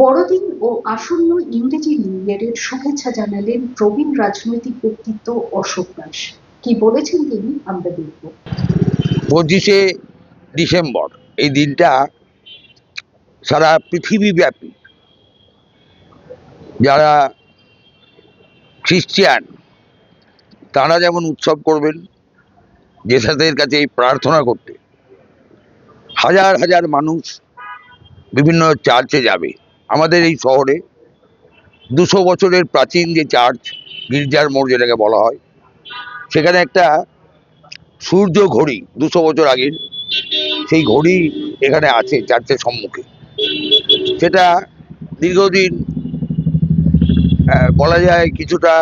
বড়দিন ও আসন্ন ইংরেজি নিউ ইয়ারের শুভেচ্ছা জানালেন প্রবীণ রাজনৈতিক ব্যক্তিত্ব অশোক দাস। কি বলেছেন তিনি, আমরা দেখব। পঁচিশে ডিসেম্বর, এই দিনটা সারা পৃথিবীব্যাপী যারা খ্রিস্টিয়ান, তারা যেমন উৎসব করবেন জেসাদের কাছে প্রার্থনা করতে, হাজার হাজার মানুষ বিভিন্ন চার্চে যাবে। আমাদের এই শহরে দুশো বছরের প্রাচীন যে চার্চ, গির্জার মোড় যেটাকে বলা হয়, সেখানে একটা সূর্য ঘড়ি দুশো বছর আগের, সেই ঘড়ি এখানে আছে চার্চের সম্মুখে। সেটা দীর্ঘদিন বলা যায় কিছুটা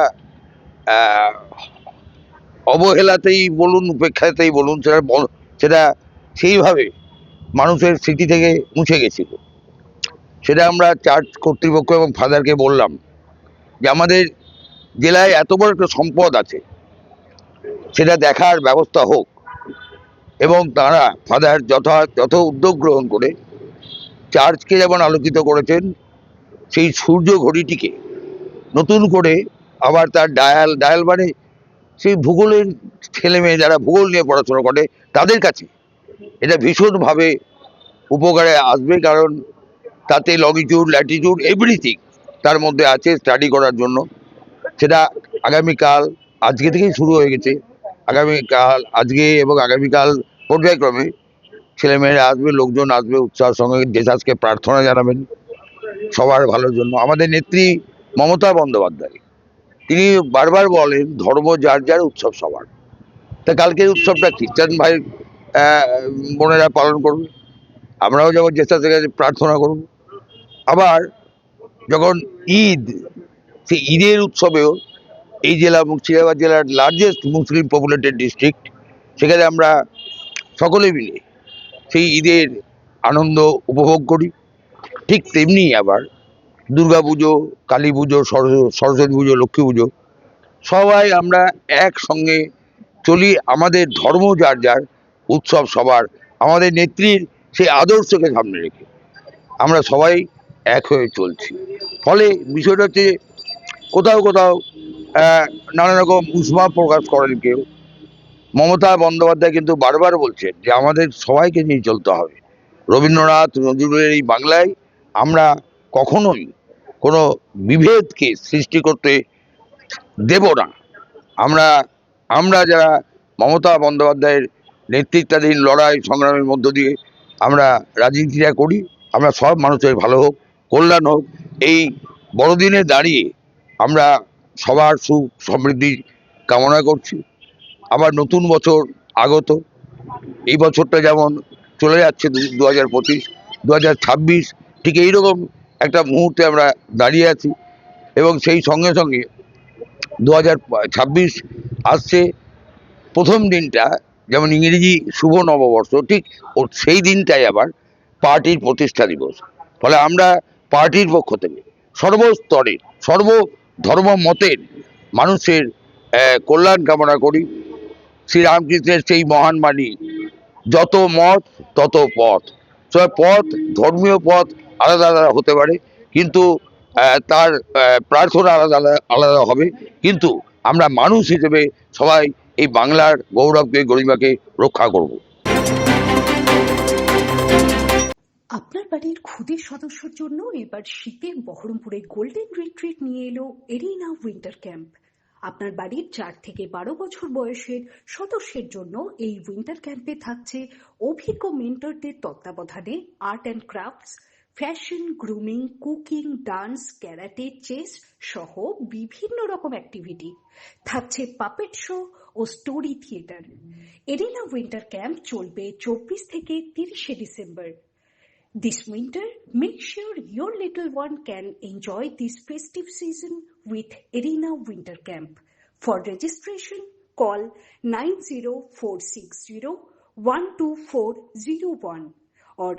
অবহেলাতেই বলুন, উপেক্ষাতেই বলুন, সেটা সেটা সেইভাবে মানুষের স্মৃতি থেকে মুছে গেছিল। সেটা আমরা চার্চ কর্তৃপক্ষ এবং ফাদারকে বললাম যে আমাদের জেলায় এত বড় একটা সম্পদ আছে, সেটা দেখার ব্যবস্থা হোক। এবং তারা ফাদার যথা, যথ উদ্যোগ গ্রহণ করে চার্চকে যেমন আলোকিত করেছেন, সেই সূর্য ঘড়িটিকে নতুন করে আবার তার ডায়াল ডায়াল মানে সেই ভূগোলের ছেলে মেয়ে যারা ভূগোল নিয়ে পড়াশোনা করে, তাদের কাছে এটা ভীষণভাবে উপকারে আসবে। কারণ তাতে লংিটিউড ল্যাটিটিউড এভরিথিং তার মধ্যে আছে স্টাডি করার জন্য। সেটা আগামীকাল, আজকে থেকেই শুরু হয়ে গেছে। আগামীকাল, আজকে এবং আগামীকাল পর্যায়ক্রমে ছেলেমেয়েরা আসবে, লোকজন আসবে উৎসাহের সঙ্গে জেসাসকে প্রার্থনা জানাবেন। সবার ভালোর জন্য। আমাদের নেত্রী মমতা বন্দ্যোপাধ্যায়, তিনি বারবার বলেন, ধর্ম যার যার উৎসব সবার। তা কালকের উৎসবটা খ্রিস্টান ভাই বোনেরা পালন করবে। আমরাও যেমন জেসাসের কাছে প্রার্থনা করব। আবার যখন ঈদ, সেই ঈদের উৎসবেও এই জেলা মুর্শিদাবাদ জেলার লার্জেস্ট মুসলিম পপুলেটেড ডিস্ট্রিক্ট সেখানে আমরা সকলে মিলে সেই ঈদের আনন্দ উপভোগ করি। ঠিক তেমনি আবার দুর্গা পুজো, কালী পুজো সরস্ব- সরস্বতী পুজো, লক্ষ্মী পুজো, সবাই আমরা একসঙ্গে চলি আমাদের ধর্ম যার যার উৎসব সবার, আমাদের নেত্রীর সেই আদর্শকে সামনে রেখে। আমরা সবাই এক হয়ে চলছি। ফলে বিষয়টা হচ্ছে কোথাও কোথাও নানা রকম উষ্মা প্রকাশ করেন কেউ। মমতা বন্দ্যোপাধ্যায় কিন্তু বারবার বলছেন যে আমাদের সবাইকে নিয়ে চলতে হবে। রবীন্দ্রনাথ, নজরুলের এই বাংলায় আমরা কখনোই কোনো বিভেদকে সৃষ্টি করতে দেব না। আমরা আমরা যারা মমতা বন্দ্যোপাধ্যায়ের নেতৃত্বাধীন লড়াই সংগ্রামের মধ্য দিয়ে আমরা রাজনীতিটা করি, আমরা সব মানুষের ভালো হোক। কল্যাণ হোক, এই বড়দিনে দাঁড়িয়ে আমরা সবার সুখ সমৃদ্ধি কামনা করছি। আবার নতুন বছর আগত, এই বছরটা যেমন চলে যাচ্ছে দু হাজার পঁচিশ দু হাজার ছাব্বিশ, ঠিক এইরকম একটা মুহূর্তে আমরা দাঁড়িয়ে আছি এবং সেই সঙ্গে সঙ্গে দু হাজার ছাব্বিশ আসছে। প্রথম দিনটা যেমন ইংরেজি শুভ নববর্ষ, ঠিক ও সেই দিনটাই আবার পার্টির প্রতিষ্ঠা দিবস। ফলে আমরা পার্টির পক্ষ থেকে, সর্বস্তরের সর্ব ধর্ম মতের মানুষের কল্যাণ কামনা করি। শ্রীরামকৃষ্ণের সেই মহান বাণী, যত মত, তত পথ। পথ, ধর্মীয় পথ আলাদা আলাদা হতে পারে, কিন্তু তার প্রার্থনা আলাদা আলাদা হবে। কিন্তু আমরা মানুষ হিসেবে সবাই এই বাংলার গৌরবকে, গরিমাকে রক্ষা করব। বাড়ির ক্ষুদে সদস্যর জন্য এবার শীতে বহরমপুরে গোল্ডেন রিট্রিট নিয়ে এলো এরিনা উইন্টার ক্যাম্প আপনার বাড়ির চার থেকে বারো বছর বয়সের সদস্যের জন্য এই উইন্টার ক্যাম্পে থাকছে অভিজ্ঞ মেন্টরদের তত্ত্বাবধানে art and crafts fashion grooming cooking dance karate chess সহ বিভিন্ন রকম অ্যাক্টিভিটি থাকছে পাপেট শো ও story theatre arena winter camp চলবে চব্বিশ থেকে তিরিশে December. This winter, make sure your little one can enjoy this festive season with Arena Winter Camp. For registration, call 90460-12401 or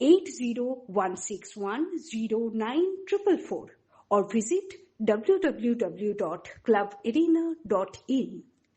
801610944 or visit www.clubarena.in.